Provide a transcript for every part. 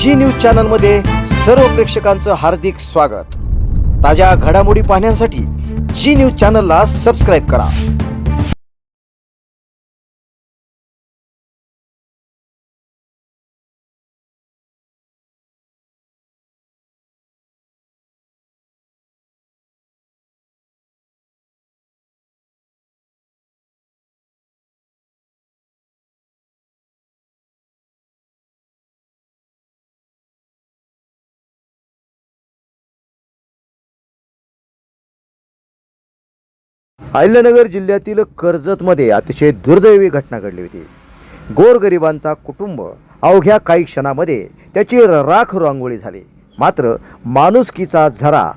जी news चॅनलमध्ये सर्व प्रेक्षकांचं हार्दिक स्वागत. ताज्या घडामोडी पाहण्यासाठी जी न्यूज चॅनलला सबस्क्राईब करा. अहिल्यानगर जिल्ह्यातील कर्जतमध्ये अतिशय दुर्दैवी घटना घडली होती. गोरगरिबांचा कुटुंब अवघ्या काही क्षणामध्ये त्याची राख रांगोळी झाली. मात्र माणुसकीचा झरा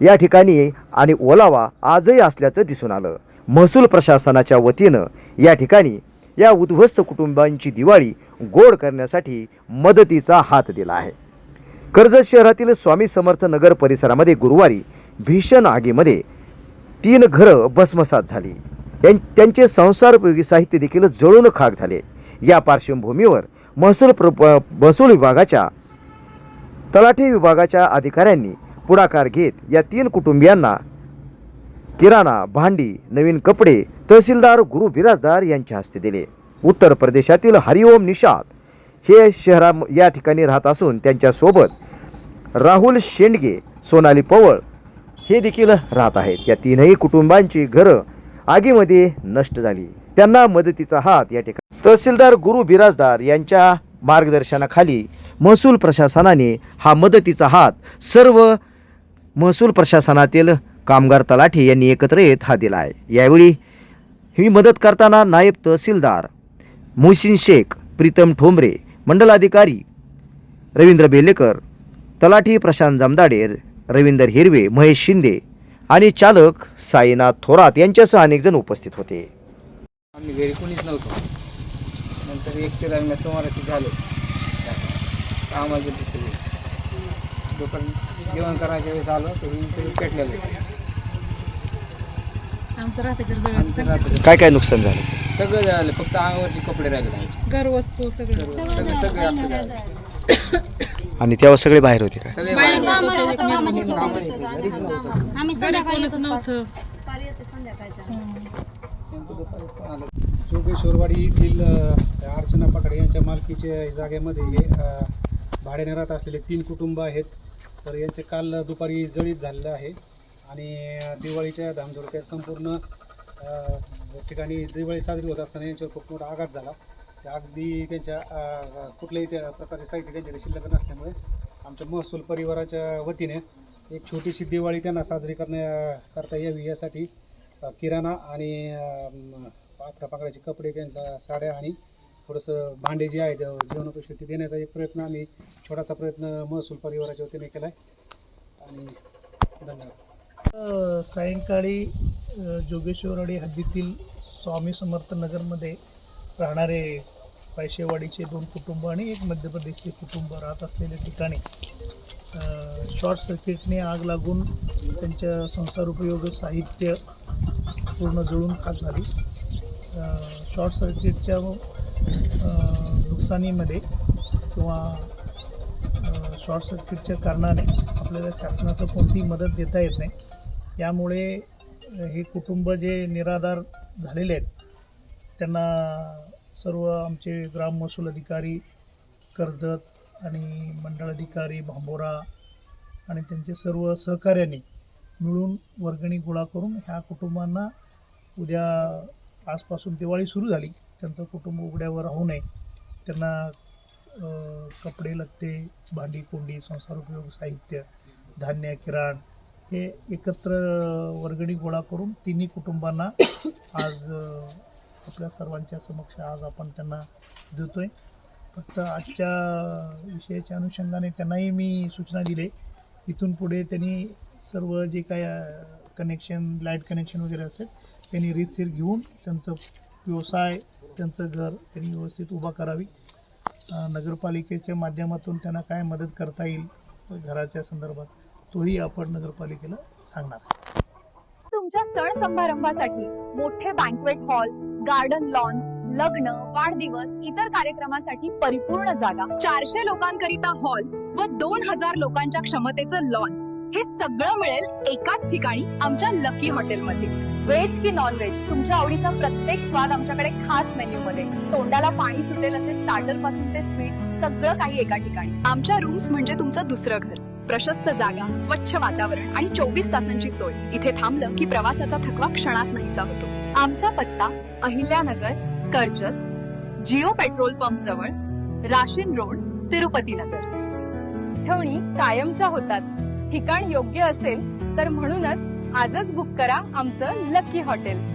या ठिकाणी आणि ओलावा आजही असल्याचं दिसून आलं. महसूल प्रशासनाच्या वतीनं या ठिकाणी या उद्ध्वस्त कुटुंबांची दिवाळी गोड करण्यासाठी मदतीचा हात दिला आहे. कर्जत शहरातील स्वामी समर्थ नगर परिसरामध्ये गुरुवारी भीषण आगीमध्ये तीन घरं भस्मसात झाली. त्यां- त्यांचे संसारोपयोगी साहित्य देखील जळून खाक झाले. या पार्श्वभूमीवर महसूल प्र महसूल विभागाच्या तलाठी विभागाच्या अधिकाऱ्यांनी पुढाकार घेत या तीन कुटुंबियांना किराणा भांडी नवीन कपडे तहसीलदार गुरु बिराजदार यांच्या हस्ते दिले. उत्तर प्रदेशातील हरिओम निषाद हे शहरा या ठिकाणी राहत असून त्यांच्यासोबत राहुल शेंडगे सोनाली पवळ हे देखील राहत आहेत. या तीनही कुटुंबांची घरं आगीमध्ये नष्ट झाली. त्यांना मदतीचा हात या ठिकाणी. तहसीलदार गुरु बिराजदार यांच्या मार्गदर्शनाखाली महसूल प्रशासनाने हा मदतीचा हात सर्व महसूल प्रशासनातील कामगार तलाठी यांनी एकत्र येत हा दिला आहे. यावेळी ही मदत करताना नायब तहसीलदार मोहसिन शेख प्रीतम ठोंबरे मंडलाधिकारी रवींद्र बेलेकर तलाठी प्रशांत जमदाडे रवींद्र हिरवे महेश शिंदे आणि चालक साईनाथ थोरात यांच्यासह अनेक जण उपस्थित होते. आम्ही घरी कोणीच नव्हतो. नंतर एक ते दरम्यान सोमवाराची झाले. आम्हाला गेली सगळी. दुपारी जेवण करायच्या वेळेस आलो तर ही सगळी पेटलेलं. काय काय नुकसान झालं? सगळं जळालं फक्त अंगावरचे कपडे राहिले. आमचे. घर वस्तू सगळं सगळे सगळे. आणि तेव्हा सगळे बाहेर होते काय? सगळे बाहेर बाहेर कामाला होते. कामाला. घरीच नव्हतं. आम्ही संध्याकाळी येतो. जोगेश्वरवाडी येथील अ, अर्चना पकडे यांच्या मालकीच्या जागेमध्ये हे, अ, भाड्याने राहत असलेले तीन कुटुंब आहेत. तर यांचे काल दुपारी जळीत झालेलं आहे. आणि अ, दिवाळीच्या धामधुडक्यात संपूर्ण अ, ठिकाणी दिवाळी साजरी होत असताना यांच्यावर खूप मोठा आघात झाला. त्या अगदी त्यांच्या अ, कुठल्याही त्या प्रकारचे साहित्य त्यांच्याकडे शिल्लक नसल्यामुळे आमच्या महसूल परिवाराच्या वतीने एक छोटीशी दिवाळी त्यांना साजरी करण्या करता यावी यासाठी अ, किराणा आणि अ, म, पाकळ्याचे कपडे त्यांच्या साड्या आणि थोडंसं भांडे जे आहेत जीवनोपयोगी ते देण्याचा एक प्रयत्न आम्ही छोटासा प्रयत्न महसूल परिवाराच्या वतीने केला आहे आणि धन्यवाद. सायंकाळी अ, जोगेश्वरवाडी हद्दीतील स्वामी समर्थ नगरमध्ये राहणारे पैशेवाडीचे दोन कुटुंब आणि एक मध्य प्रदेशचे कुटुंब राहत असलेल्या ठिकाणी शॉर्ट सर्किटने आग लागून त्यांच्या संसार उपयोग साहित्य पूर्ण जळून खाक झाली. शॉर्ट सर्किटच्या नुकसानीमध्ये किंवा शॉर्ट सर्किटच्या कारणाने आपल्याला शासनाचं कोणतीही मदत देता येत नाही यामुळे हे कुटुंब जे निराधार झालेले आहेत त्यांना सर्व आमचे ग्राम महसूल अधिकारी कर्जत आणि मंडळ अधिकारी भांबोरा आणि त्यांचे सर्व सहकार्याने मिळून वर्गणी गोळा करून ह्या कुटुंबांना उद्या आजपासून दिवाळी सुरू झाली. त्यांचं कुटुंब उघड्यावर राहू नये. त्यांना कपडे लत्ते भांडी कोंडी संसारोपयोग साहित्य धान्य किराण हे एकत्र वर्गणी गोळा करून तिन्ही कुटुंबांना आज आपल्या सर्वांच्या समक्ष आज आपण त्यांना देतोय. फक्त आजच्या विषयाच्या अनुषंगाने त्यांनाही मी सूचना दिली. इथून पुढे त्यांनी सर्व जे काय कनेक्शन लाइट कनेक्शन वगैरे असेल त्यांनी रीतसीर घेऊन त्यांचं व्यवसाय त्यांचं घर त्यांनी व्यवस्थित उभा करावी. नगरपालिकेच्या माध्यमातून त्यांना काय मदत करता येईल घराच्या संदर्भात तोही आपण नगरपालिकेला सांगणार तुमच्या सण समारंभासाठी मोठे बँकवेट हॉल गार्डन लॉन्स लग्न वाढदिवस इतर कार्यक्रमासाठी परिपूर्ण जागा. चारशे लोकांकरिता हॉल व दोन हजार लोकांच्या क्षमतेचं लॉन हे सगळं मिळेल एकाच ठिकाणी आमच्या लकी हॉटेलमध्ये व्हेज की नॉन व्हेज तुमच्या आवडीचा प्रत्येक स्वाद आमच्याकडे खास मेन्यू मध्ये. तोंडाला पाणी सुटेल असे स्टार्टरपासून ते स्वीट सगळं काही एका ठिकाणी. आमच्या रूम्स म्हणजे तुमचं दुसरं घर. प्रशस्त जागा स्वच्छ वातावरण आणि चोवीस तासांची सोय. इथे थांबलं की प्रवासाचा थकवा क्षणात नाहीसा होतो. आमचा पत्ता Ahilyanagar Karjat Jio petrol pump जवळ राशीन रोड तिरुपती नगर. ठेवणी कायमच्या होतात. ठिकाण योग्य असेल तर म्हणूनच आजच बुक करा आमचं लकी हॉटेल.